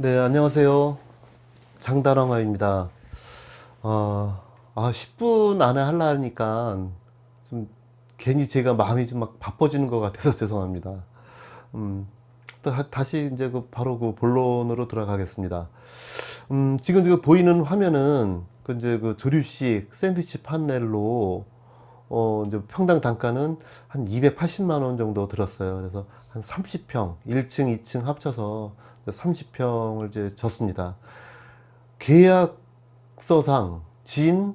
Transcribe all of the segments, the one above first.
네, 안녕하세요. 장다랑아입니다. 어, 아, 10분 안에 하려니까 좀 괜히 제가 마음이 좀 막 바빠지는 것 같아서 죄송합니다. 음, 또 다- 다시 이제 그 바로 그 본론으로 들어가겠습니다. 음, 지금 지금 보이는 화면은 그 이제 그 조립식 샌드위치 판넬로 어, 이제 평당 단가는 한 280만 원 정도 들었어요. 그래서 한 30평, 1층, 2층 합쳐서 30평을 이제 졌습니다. 계약서상 진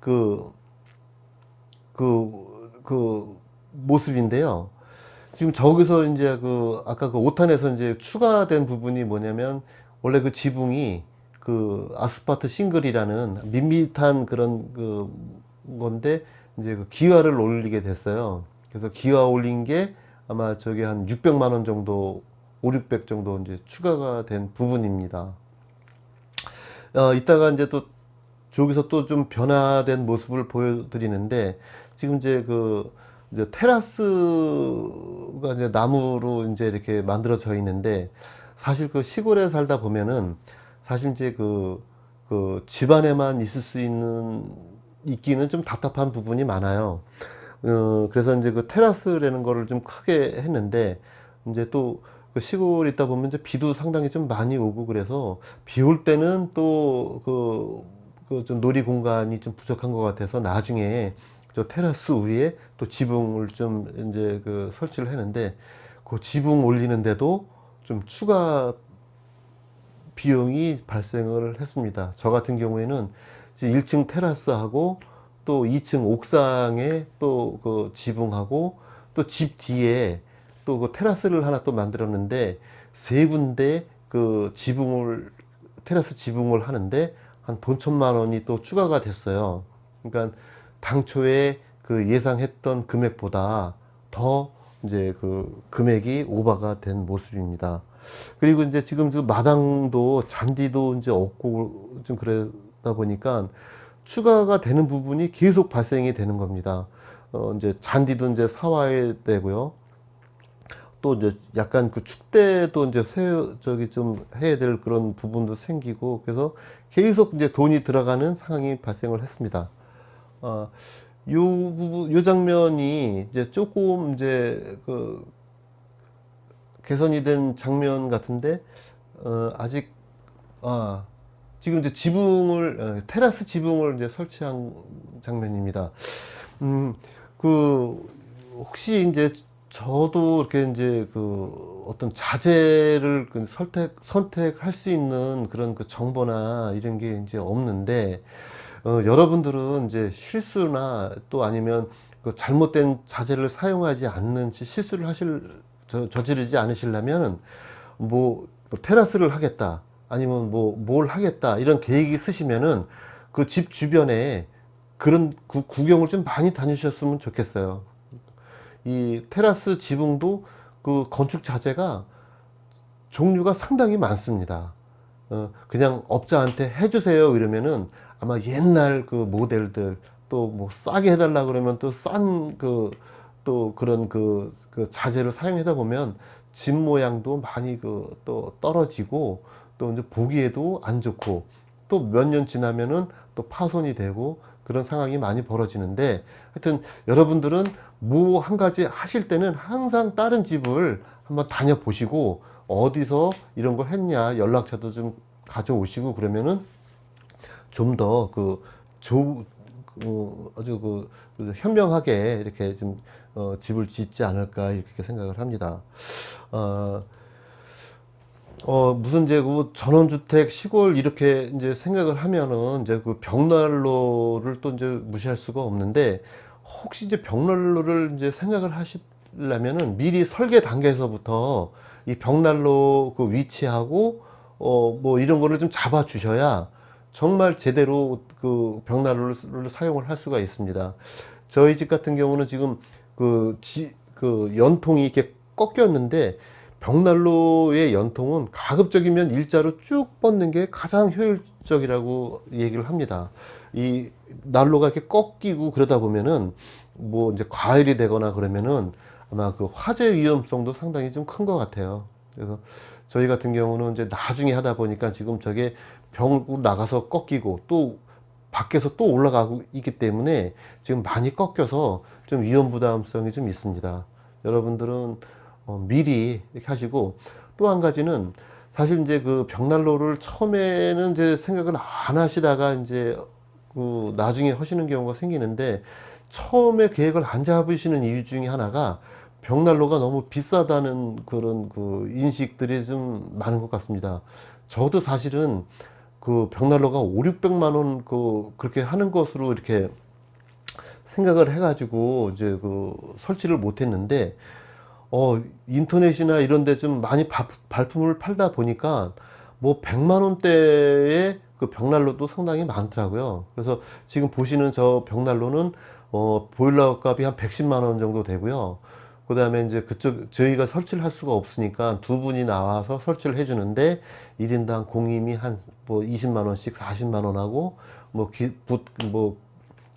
그, 그, 그 모습인데요. 지금 저기서 이제 그, 아까 그 5탄에서 이제 추가된 부분이 뭐냐면, 원래 그 지붕이 그 아스파트 싱글이라는 밋밋한 그런 그 건데, 이제 그 기와를 올리게 됐어요. 그래서 기와 올린 게 아마 저기 한 600만 원 정도, 5, 600 정도 이제 추가가 된 부분입니다. 어, 이따가 이제 또 저기서 또 좀 변화된 모습을 보여드리는데 지금 이제 그 이제 테라스가 이제 나무로 이제 이렇게 만들어져 있는데 사실 그 시골에 살다 보면은 사실 이제 그, 그 집안에만 있을 수 있는 있기는 좀 답답한 부분이 많아요. 어, 그래서 이제 그 테라스라는 거를 좀 크게 했는데 이제 또 그 시골에 있다 보면 이제 비도 상당히 좀 많이 오고 그래서 비 올 때는 또그 그 좀 놀이 공간이 좀 부족한 것 같아서 나중에 저 테라스 위에 또 지붕을 좀 이제 그 설치를 했는데 그 지붕 올리는데도 좀 추가 비용이 발생을 했습니다. 저 같은 경우에는 이제 1층 테라스하고 또 2층 옥상에 또 그 지붕하고 또 집 뒤에 또 그 테라스를 하나 또 만들었는데 세 군데 그 지붕을 테라스 지붕을 하는데 한 돈 천만 원이 또 추가가 됐어요. 그러니까 당초에 그 예상했던 금액보다 더 이제 그 금액이 오버가 된 모습입니다. 그리고 이제 지금 그 마당도 잔디도 이제 없고 좀 그러다 보니까 추가가 되는 부분이 계속 발생이 되는 겁니다. 어, 이제 잔디도 이제 사와야 되고요. 또 이제 약간 그 축대도 이제 세, 저기 좀 해야 될 그런 부분도 생기고 그래서 계속 이제 돈이 들어가는 상황이 발생을 했습니다. 어, 요 부분, 요 장면이 이제 조금 이제 그 개선이 된 장면 같은데 어, 아직 아 지금 이제 지붕을 어, 테라스 지붕을 이제 설치한 장면입니다. 음, 그 혹시 이제 저도 이렇게 이제 그 어떤 자재를 그 선택 선택할 수 있는 그런 그 정보나 이런 게 이제 없는데 어, 여러분들은 이제 실수나 또 아니면 그 잘못된 자재를 사용하지 않는 시- 실수를 하실 저, 저지르지 않으시려면 뭐, 뭐 테라스를 하겠다 아니면 뭐 뭘 하겠다 이런 계획이 있으시면은 그 집 주변에 그런 구, 구경을 좀 많이 다니셨으면 좋겠어요. 이 테라스 지붕도 그 건축 자재가 종류가 상당히 많습니다. 어, 그냥 업자한테 해주세요 이러면은 아마 옛날 그 모델들 또 뭐 싸게 해달라 그러면 또 싼 그 또 그런 그, 그 자재를 사용하다 보면 집 모양도 많이 그 또 떨어지고 또 이제 보기에도 안 좋고 또 몇 년 지나면은 또 파손이 되고 그런 상황이 많이 벌어지는데 하여튼 여러분들은 뭐 한 가지 하실 때는 항상 다른 집을 한번 다녀보시고 어디서 이런 걸 했냐 연락처도 좀 가져오시고 그러면은 좀 더 그 조, 어, 아주 그, 그 현명하게 이렇게 좀 어, 집을 짓지 않을까 이렇게 생각을 합니다. 어, 어, 무슨 이제 그 전원주택 시골 이렇게 이제 생각을 하면은 이제 그 벽난로를 또 이제 무시할 수가 없는데 혹시 이제 벽난로를 이제 생각을 하시려면은 미리 설계 단계에서부터 이 벽난로 그 위치하고 어, 뭐 이런 거를 좀 잡아 주셔야 정말 제대로 그 벽난로를 사용을 할 수가 있습니다. 저희 집 같은 경우는 지금 그, 지, 그 연통이 이렇게 꺾였는데 벽난로의 연통은 가급적이면 일자로 쭉 뻗는 게 가장 효율적이라고 얘기를 합니다. 이 난로가 이렇게 꺾이고 그러다 보면은 뭐 이제 과열이 되거나 그러면은 아마 그 화재 위험성도 상당히 좀 큰 것 같아요. 그래서 저희 같은 경우는 이제 나중에 하다 보니까 지금 저게 병 나가서 꺾이고 또 밖에서 또 올라가고 있기 때문에 지금 많이 꺾여서 좀 위험 부담성이 좀 있습니다. 여러분들은 어, 미리 이렇게 하시고 또 한 가지는 사실 이제 그 벽난로를 처음에는 이제 생각을 안 하시다가 이제 그 나중에 하시는 경우가 생기는데 처음에 계획을 안 잡으시는 이유 중에 하나가 벽난로가 너무 비싸다는 그런 그 인식들이 좀 많은 것 같습니다. 저도 사실은 그 벽난로가 5, 600만 원 그 그렇게 하는 것으로 이렇게 생각을 해가지고 이제 그 설치를 못 했는데 어 인터넷이나 이런 데 좀 많이 바- 발품을 팔다 보니까 뭐 100만 원대의 그 벽난로도 상당히 많더라고요. 그래서 지금 보시는 저 벽난로는 어 보일러 값이 한 110만 원 정도 되고요. 그 다음에 이제 그쪽 저희가 설치를 할 수가 없으니까 두 분이 나와서 설치를 해 주는데 1인당 공임이 한 뭐 20만 원씩 40만 원 하고 뭐 기, 붓, 뭐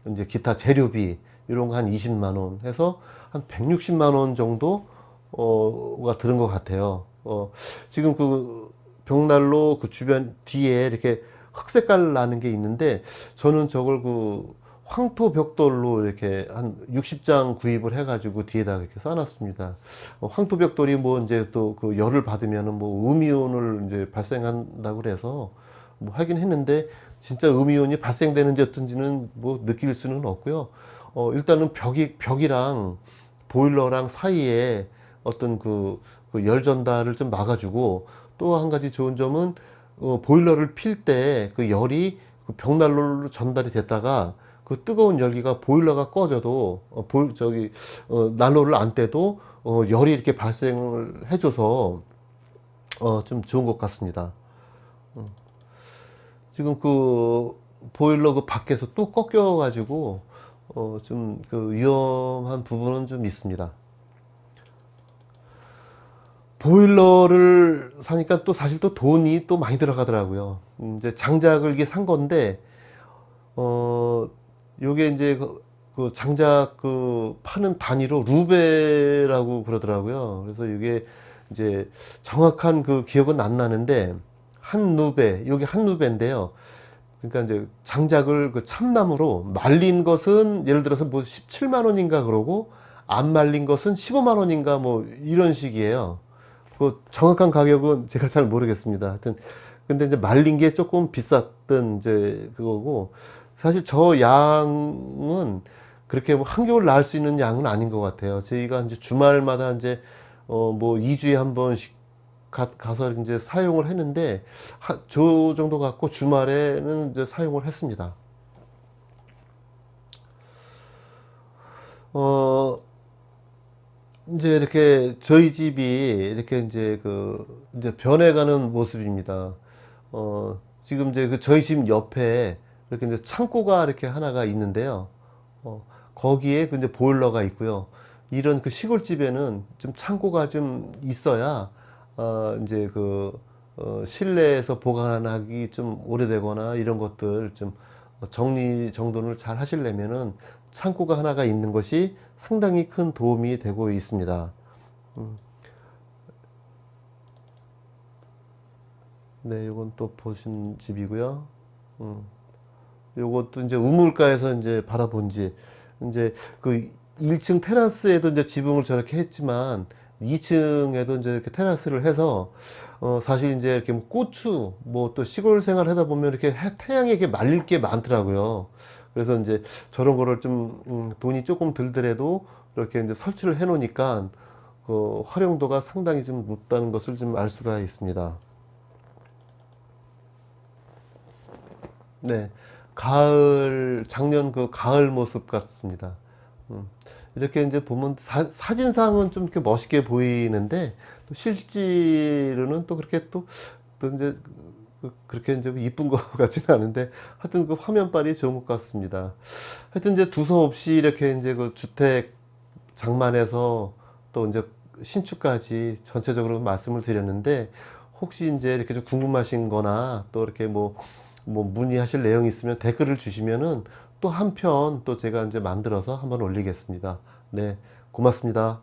이제 기타 재료비 이런 거 한 20만 원 해서 한 160만 원 정도 어가 들은 것 같아요. 어 지금 그 벽난로 그 주변 뒤에 이렇게 흑색깔 나는 게 있는데 저는 저걸 그 황토 벽돌로 이렇게 한 60장 구입을 해가지고 뒤에다 이렇게 써놨습니다. 어, 황토 벽돌이 뭐 이제 또 그 열을 받으면은 뭐 음이온을 이제 발생한다고 그래서 뭐 하긴 했는데 진짜 음이온이 발생되는지 어떤지는 뭐 느낄 수는 없고요. 어, 일단은 벽이, 벽이랑 보일러랑 사이에 어떤 그, 그 열 전달을 좀 막아주고 또 한 가지 좋은 점은 어, 보일러를 필 때 그 열이 그 벽난로로 전달이 됐다가 그 뜨거운 열기가 보일러가 꺼져도 어, 보, 저기 어, 난로를 안 떼도 어, 열이 이렇게 발생을 해줘서 어, 좀 좋은 것 같습니다. 음. 지금 그 보일러 그 밖에서 또 꺾여 가지고 어, 좀 그 위험한 부분은 좀 있습니다. 보일러를 사니까 또 사실 또 돈이 또 많이 들어가더라고요. 음, 이제 장작을 이게 산 건데, 어, 요게 이제 그, 그 장작 그 파는 단위로 루베라고 그러더라고요. 그래서 이게 이제 정확한 그 기억은 안 나는데, 한 루베, 요게 한 루베인데요. 그러니까 이제 장작을 그 참나무로 말린 것은 예를 들어서 뭐 17만 원인가 그러고, 안 말린 것은 15만 원인가 뭐 이런 식이에요. 그 정확한 가격은 제가 잘 모르겠습니다. 하여튼 근데 이제 말린 게 조금 비쌌던 이제 그거고 사실 저 양은 그렇게 뭐 한겨울 나을 수 있는 양은 아닌 것 같아요. 저희가 이제 주말마다 이제 어 뭐 2주에 한 번씩 가, 가서 이제 사용을 했는데 하, 저 정도 갖고 주말에는 이제 사용을 했습니다. 어 이제 이렇게 저희 집이 이렇게 이제 그 이제 변해가는 모습입니다. 어, 지금 이제 그 저희 집 옆에 이렇게 이제 창고가 이렇게 하나가 있는데요. 어, 거기에 그 이제 보일러가 있고요. 이런 그 시골집에는 좀 창고가 좀 있어야 어, 이제 그 어, 실내에서 보관하기 좀 오래되거나 이런 것들 좀 정리 정돈을 잘 하시려면은 창고가 하나가 있는 것이 상당히 큰 도움이 되고 있습니다. 음. 네, 이건 또 보신 집이고요. 음. 요것도 이제 우물가에서 이제 바라본 집. 이제 그 1층 테라스에도 이제 지붕을 저렇게 했지만 2층에도 이제 이렇게 테라스를 해서 어 사실 이제 이렇게 뭐 고추 뭐 또 시골 생활 하다 보면 이렇게 해- 태양에 이렇게 말릴 게 많더라고요. 그래서 이제 저런 거를 좀 음, 돈이 조금 들더라도 이렇게 이제 설치를 해 놓으니까 그 활용도가 상당히 좀 높다는 것을 좀 알 수가 있습니다. 네. 가을, 작년 그 가을 모습 같습니다. 음, 이렇게 이제 보면 사, 사진상은 좀 이렇게 멋있게 보이는데 또 실제로는 또 그렇게 또, 또 이제 그- 그렇게 이제 이쁜 것 같지는 않은데 하여튼 그 화면빨이 좋은 것 같습니다. 하여튼 이제 두서 없이 이렇게 이제 그 주택 장만해서 또 이제 신축까지 전체적으로 말씀을 드렸는데 혹시 이제 이렇게 좀 궁금하신 거나 또 이렇게 뭐, 뭐 문의하실 내용이 있으면 댓글을 주시면은 또 한편 또 제가 이제 만들어서 한번 올리겠습니다. 네, 고맙습니다.